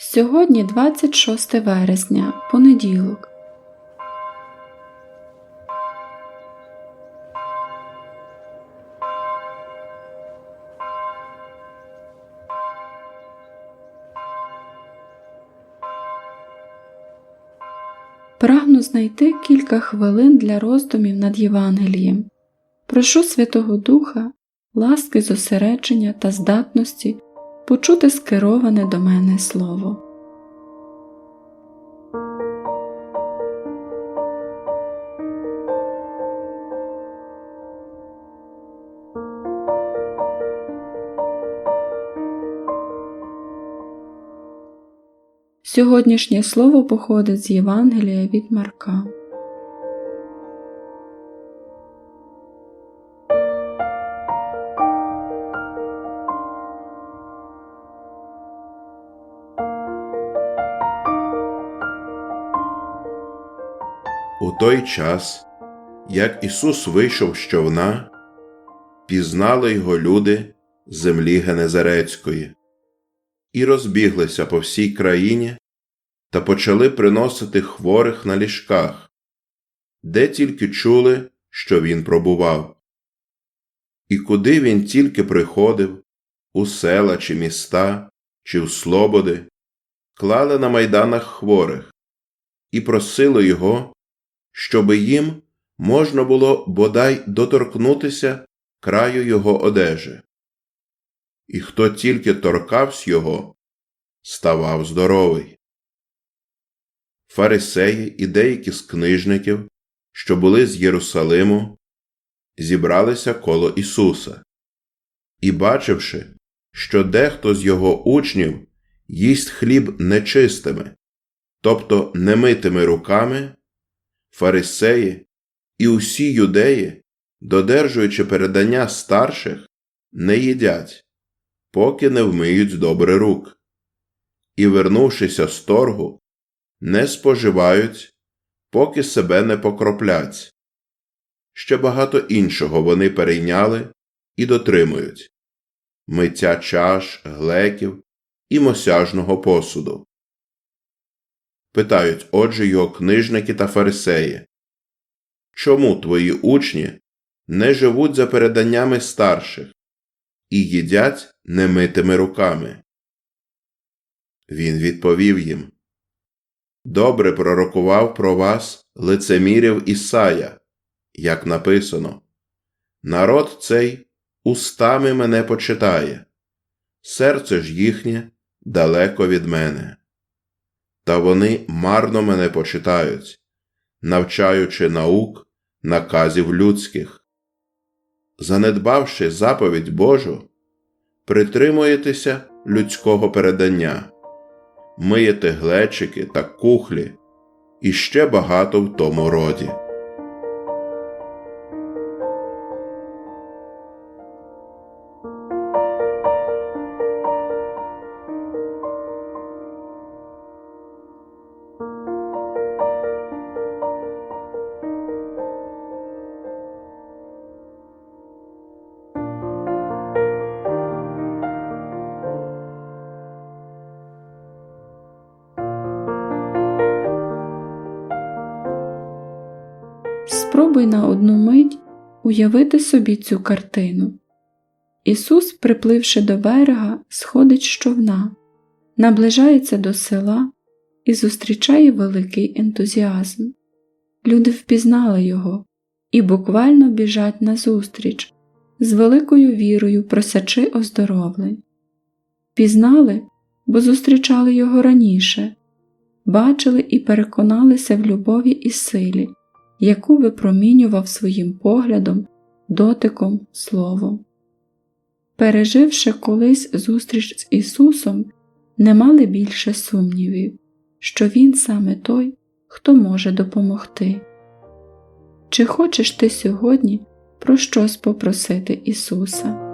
Сьогодні 26 вересня, понеділок. Прагну знайти кілька хвилин для роздумів над Євангелієм. Прошу Святого Духа, ласки зосередження та здатності почути скероване до мене слово. Сьогоднішнє слово походить з Євангелія від Марка. Той час, як Ісус вийшов з човна, пізнали його люди землі Генезарецької і розбіглися по всій країні та почали приносити хворих на ліжках, де тільки чули, що він пробував. І куди він тільки приходив, у села чи міста, чи в слободи, клали на майданах хворих і просили його, щоби їм можна було бодай доторкнутися краю його одежі. І хто тільки торкавсь його, ставав здоровий. Фарисеї і деякі з книжників, що були з Єрусалиму, зібралися коло Ісуса, і, бачивши, що дехто з його учнів їсть хліб нечистими, тобто немитими руками, фарисеї і усі юдеї, додержуючи передання старших, не їдять, поки не вмиють добре рук, і, вернувшися з торгу, не споживають, поки себе не покроплять. Ще багато іншого вони перейняли і дотримують миття чаш, глеків і мосяжного посуду. Питають отже його книжники та фарисеї Чому твої учні не живуть за переданнями старших і їдять немитими руками? Він відповів їм Добре пророкував про вас лицемірів Ісая, як написано Народ цей устами мене почитає, серце ж їхнє далеко від мене. Та вони марно мене почитають, навчаючи наук, наказів людських. Занедбавши заповідь Божу, притримуєтеся людського передання, миєте глечики та кухлі і ще багато в тому роді. Спробуй на одну мить уявити собі цю картину. Ісус, припливши до берега, сходить з човна, наближається до села і зустрічає великий ентузіазм. Люди впізнали його і буквально біжать назустріч, з великою вірою просячи оздоровлень. Пізнали, бо зустрічали його раніше, бачили і переконалися в любові і силі яку випромінював своїм поглядом, дотиком, словом. Переживши колись зустріч з Ісусом, не мали більше сумнівів, що Він саме той, хто може допомогти. Чи хочеш ти сьогодні про щось попросити Ісуса?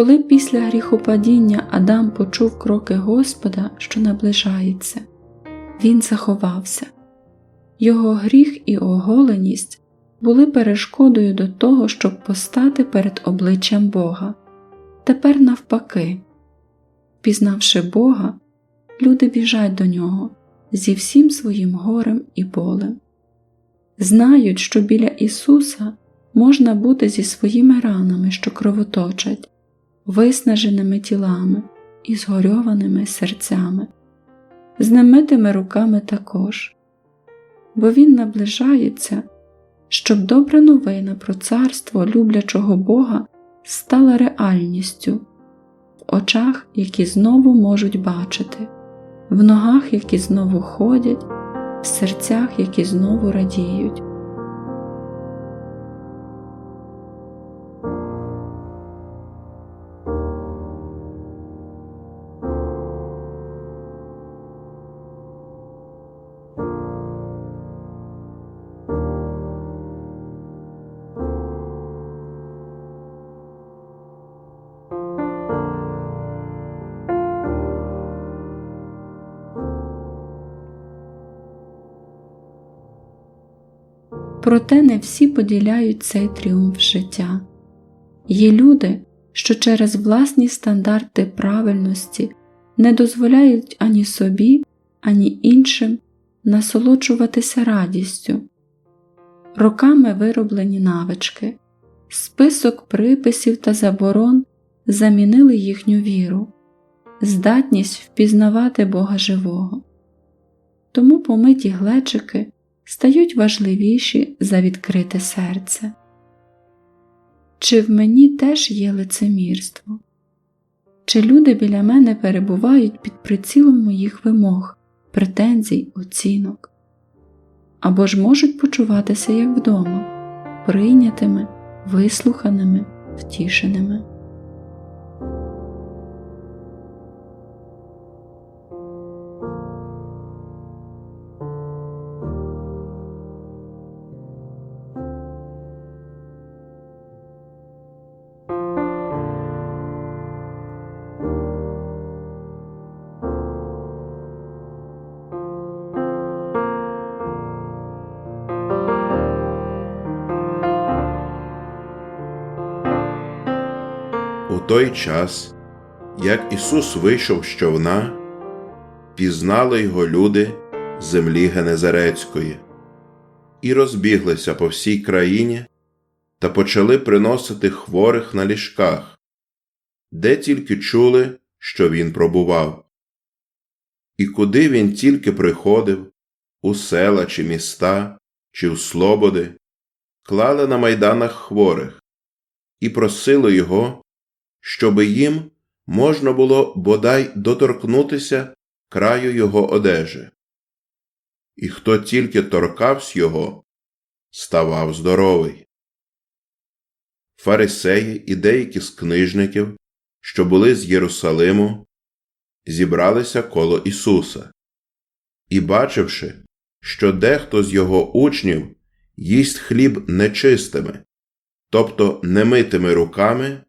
Коли після гріхопадіння Адам почув кроки Господа, що наближається, він заховався. Його гріх і оголеність були перешкодою до того, щоб постати перед обличчям Бога. Тепер, навпаки, пізнавши Бога, люди біжать до нього зі всім своїм горем і болем. Знають, що біля Ісуса можна бути зі своїми ранами, що кровоточать, виснаженими тілами і згорьованими серцями, з немитими руками також, бо Він наближається, щоб добра новина про царство люблячого Бога стала реальністю в очах, які знову можуть бачити, в ногах, які знову ходять, в серцях, які знову радіють. Проте не всі поділяють цей тріумф життя. Є люди, що через власні стандарти правильності не дозволяють ані собі, ані іншим насолоджуватися радістю. Роками вироблені навички, список приписів та заборон замінили їхню віру, здатність впізнавати Бога живого. Тому помиті глечики стають важливіші за відкрите серце. Чи в мені теж є лицемірство? Чи люди біля мене перебувають під прицілом моїх вимог, претензій, оцінок? Або ж можуть почуватися як вдома, прийнятими, вислуханими, втішеними? Той час, як Ісус вийшов з човна, пізнали його люди землі Генезарецької і розбіглися по всій країні та почали приносити хворих на ліжках, де тільки чули, що він пробував. І куди він тільки приходив, у села чи міста, чи в слободи, клали на майданах хворих і просили його щоби їм можна було бодай доторкнутися краю його одежі. І хто тільки торкавсь його, ставав здоровий. Фарисеї і деякі з книжників, що були з Єрусалиму, зібралися коло Ісуса, і, бачивши, що дехто з його учнів їсть хліб нечистими, тобто немитими руками,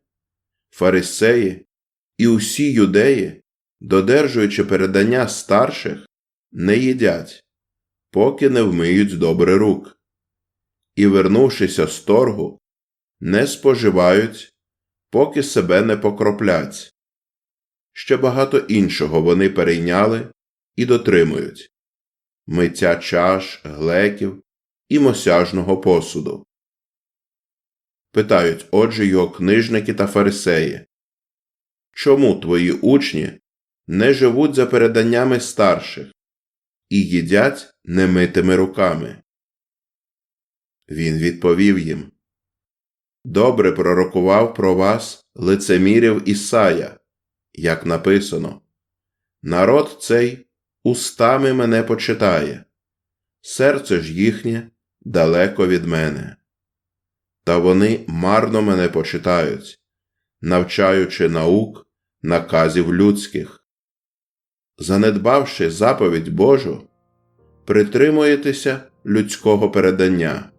фарисеї і усі юдеї, додержуючи передання старших, не їдять, поки не вмиють добре рук, і, вернувшися з торгу, не споживають, поки себе не покроплять. Ще багато іншого вони перейняли і дотримують миття чаш, глеків і мосяжного посуду. Питають отже його книжники та фарисеї. Чому твої учні не живуть за переданнями старших і їдять немитими руками? Він відповів їм Добре пророкував про вас лицемірів Ісая, як написано Народ цей устами мене почитає, серце ж їхнє далеко від мене та вони марно мене почитають, навчаючи наук, наказів людських. Занедбавши заповідь Божу, притримуєтеся людського передання,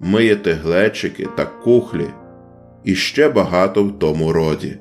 миєте глечики та кухлі і ще багато в тому роді.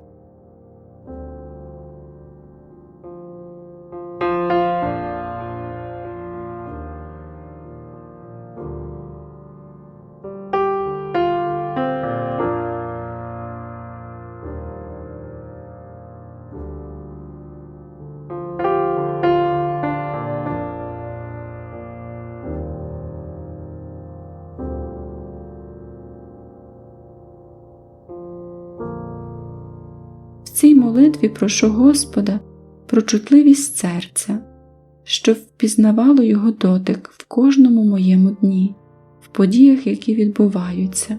Молитві прошу Господа про чутливість серця, щоб впізнавало його дотик в кожному моєму дні, в подіях, які відбуваються,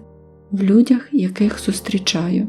в людях, яких зустрічаю.